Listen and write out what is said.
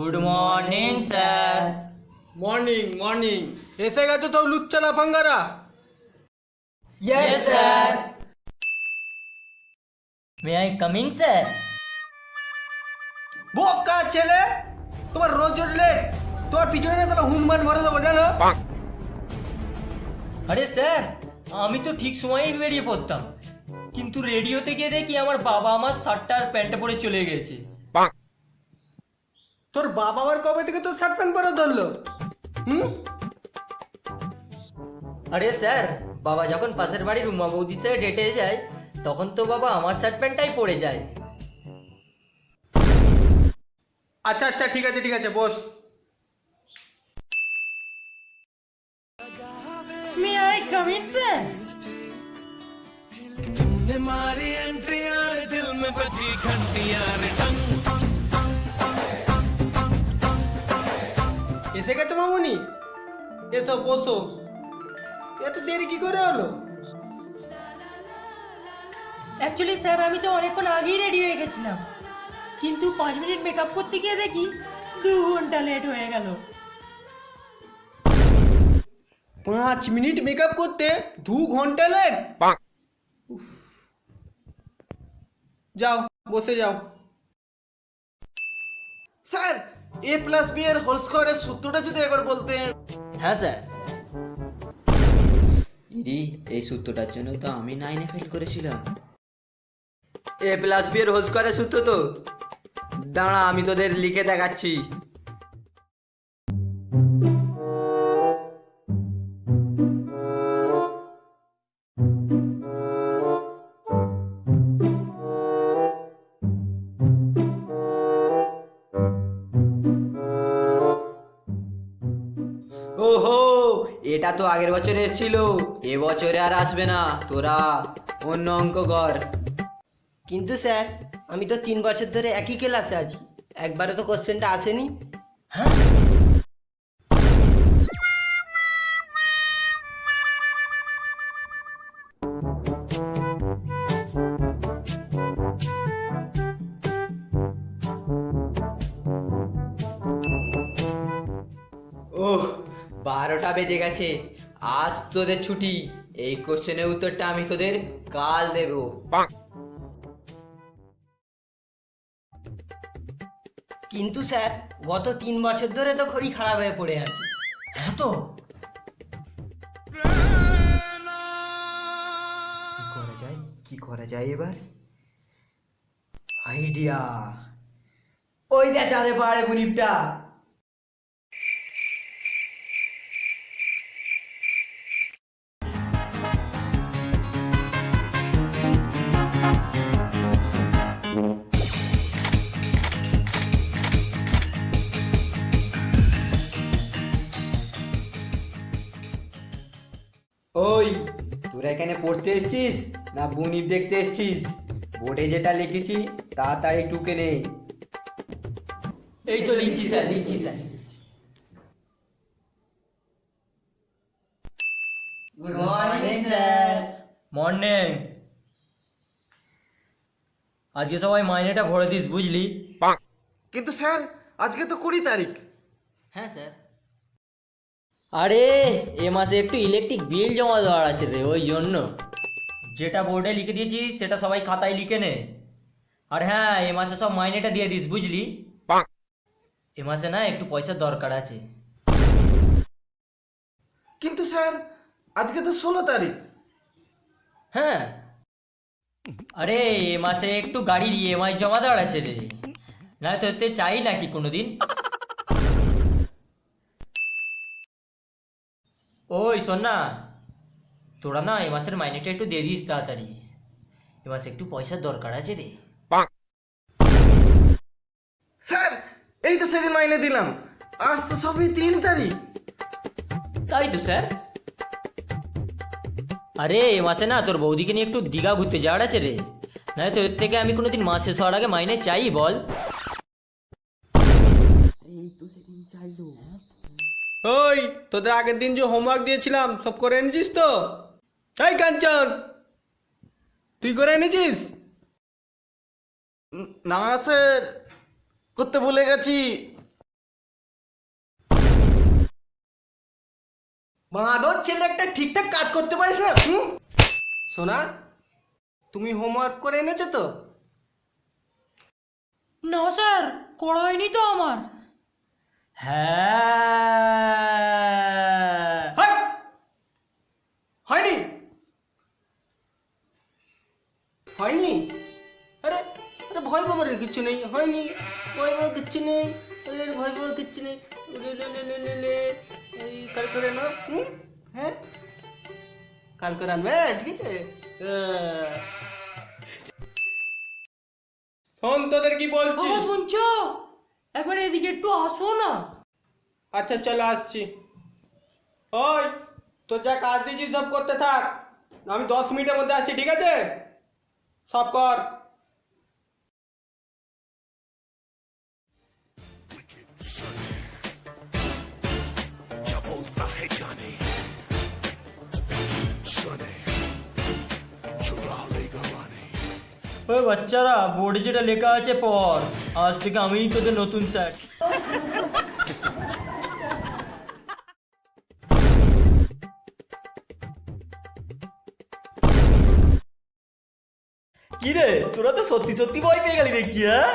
Good morning sir morning morning এসে গেছে তো লুচ্চা না ফাঙ্গারা yes sir may I coming sir বোকা ছেলে তোমার রোজ লেট তোমার পিছনে না তাহলে হুনমান ভরে দেবো জানো? আরে স্যার আমি তো ঠিক সময়েই বেরিয়ে পড়তাম। কিন্তু রেডিওতে গিয়ে দেখি আমার বাবা আমার শার্টটা আর প্যান্টটা পরে চলে গেছে। তোর বাবা আবার কবে থেকে তোর শার্ট প্যান্ট পরে ধরলো হুম আরে স্যার বাবা যখন পাশের বাড়ির উমা বৌদির সাথে ডেটে যায় তখন তো বাবা আমার শার্ট প্যান্টটাই পরে যায় আচ্ছা আচ্ছা ঠিক আছে ঠিক আছে boss may I coming sir तूने मारी एंट्री यार दिल में बजी घंटियां रे এসে গেছো মামুনি? এসো বসো। এত দেরি কি করে হলো? অ্যাকচুয়ালি স্যার আমি তো অনেকক্ষণ আগেই রেডি হয়ে গেছিলাম। কিন্তু পাঁচ মিনিট মেকআপ করতে গিয়ে দেখি দু ঘণ্টা লেট হয়ে গেল। পাঁচ মিনিট মেকআপ করতে দু ঘণ্টা লেট যাও বসে যাও। স্যার এ প্লাস বি এর হোল স্কোয়ারের সূত্রটা যদি একবার বলতেন। হ্যাঁ স্যার। ইরি এই সূত্রটার জন্য তো আমি নাইনে ফেল করেছিলাম। এ প্লাস বি এর হোল স্কোয়ারের সূত্র তো। দাঁড়া আমি তোদের লিখে দেখাচ্ছি। এটা তো আগের বছর এসেছিল। এবছরে আর আসবে না। তোরা অন্য অঙ্ক কর। কিন্তু স্যার, আমি তো তিন বছর ধরে একই ক্লাসে আছি। একবারে তো কোশ্চেনটা আসেনি। ওহ বারোটা বেজে গেছে আজ তোদের ছুটি। এই কোশ্চেনের উত্তরটা আমি তোদের কাল দেব। কিন্তু স্যার গত তিন বছর ধরে তো খড়ি খারাপ হয়ে পড়ে আছে। হ্যাঁ তো? কি করা যায়? কি করা যায় এবার? আইডিয়া। ওই দেখ চাঁদে পাহাড়ে বুনিপটা ওই তোরা এখানে পড়তে এসছিস না বুনিপ দেখতে এসছিস? বোর্ডে যেটা লিখেছি তাড়াতাড়ি টুকে নে এই তো লিখছি স্যার লিখছি sir. Good morning sir morning আজকে সবাই মাইনেটা ভরে দিস বুঝলি? কিন্তু স্যার আজকে তো কুড়ি তারিখ। হ্যাঁ স্যার। আরে এ মাসে একটু ইলেকট্রিক বিল জমা দেওয়ার আছে রে ওই জন্য। যেটা বোর্ডে লিখে দিয়েছিস সেটা সবাই খাতায় লিখে নে। আর হ্যাঁ এ মাসে সব মাইনেটা দিয়ে দিস বুঝলি? এ মাসে না একটু পয়সার দরকার আছে। কিন্তু স্যার আজকে তো ষোলো তারিখ। হ্যাঁ। আরে এ মাসে একটু গাড়ির ইএমআই জমা দেওয়ার আছে রে। না তো এতে চাই নাকি কোনোদিন? ওই শোন না তোরা না এ মাসের মাইনেটা একটু দিয়ে দিস তাড়াতাড়ি। এ মাসে একটু পয়সার দরকার আছে রে। স্যার এই তো সেদিন মাইনে দিলাম। আজ তো সবই তিন তারিখ। তাই তো স্যার। আরে এ মাসে না তোর বৌদিকে নিয়ে একটু দীঘা ঘুরতে যাওয়ার আছে রে। না তো এর থেকে আমি কোনোদিন মাস শেষ হওয়ার আগে মাইনে চাই বল। ওই তোদের আগের দিন যে হোমওয়ার্ক দিয়েছিলাম সব করে এনেছিস তো? এই কাঞ্চন তুই করে এনেছিস? না স্যার করতে ভুলে গেছি। মাধব ছেলে একটা ঠিকঠাক কাজ করতে পারিস না হুম? সোনা তুমি হোমওয়ার্ক করে এনেছো তো? না স্যার করা হয়নি তো আমার। হ্যাঁ! হয়নি? হয়নি? আরে আরে ভয় পাবার কিচ্ছু নেই। হয়নি। ভয় পাবার কিচ্ছু নেই। আরে ভয় পাবার কিচ্ছু নেই। লে লে লে লে লে কাল করে না হুম? হ্যাঁ? কাল করে আনবে ঠিক আছে। শোন তোদের কি বলছি? শুনছো? একবার এদিকে একটু আসো না। আচ্ছা চলো আসছি। ওই তো যা কাজ দিয়েছিস সব করতে থাক। আমি দশ মিনিটের মধ্যে আসছি, ঠিক আছে? সব কর। ওই বাচ্চারা বোর্ডে যেটা লেখা আছে পর আজ থেকে আমিই তোদের নতুন স্যার কিরে, তোরা তো সত্যি সত্যি ভয় পেয়ে গেলি দেখছি হ্যাঁ?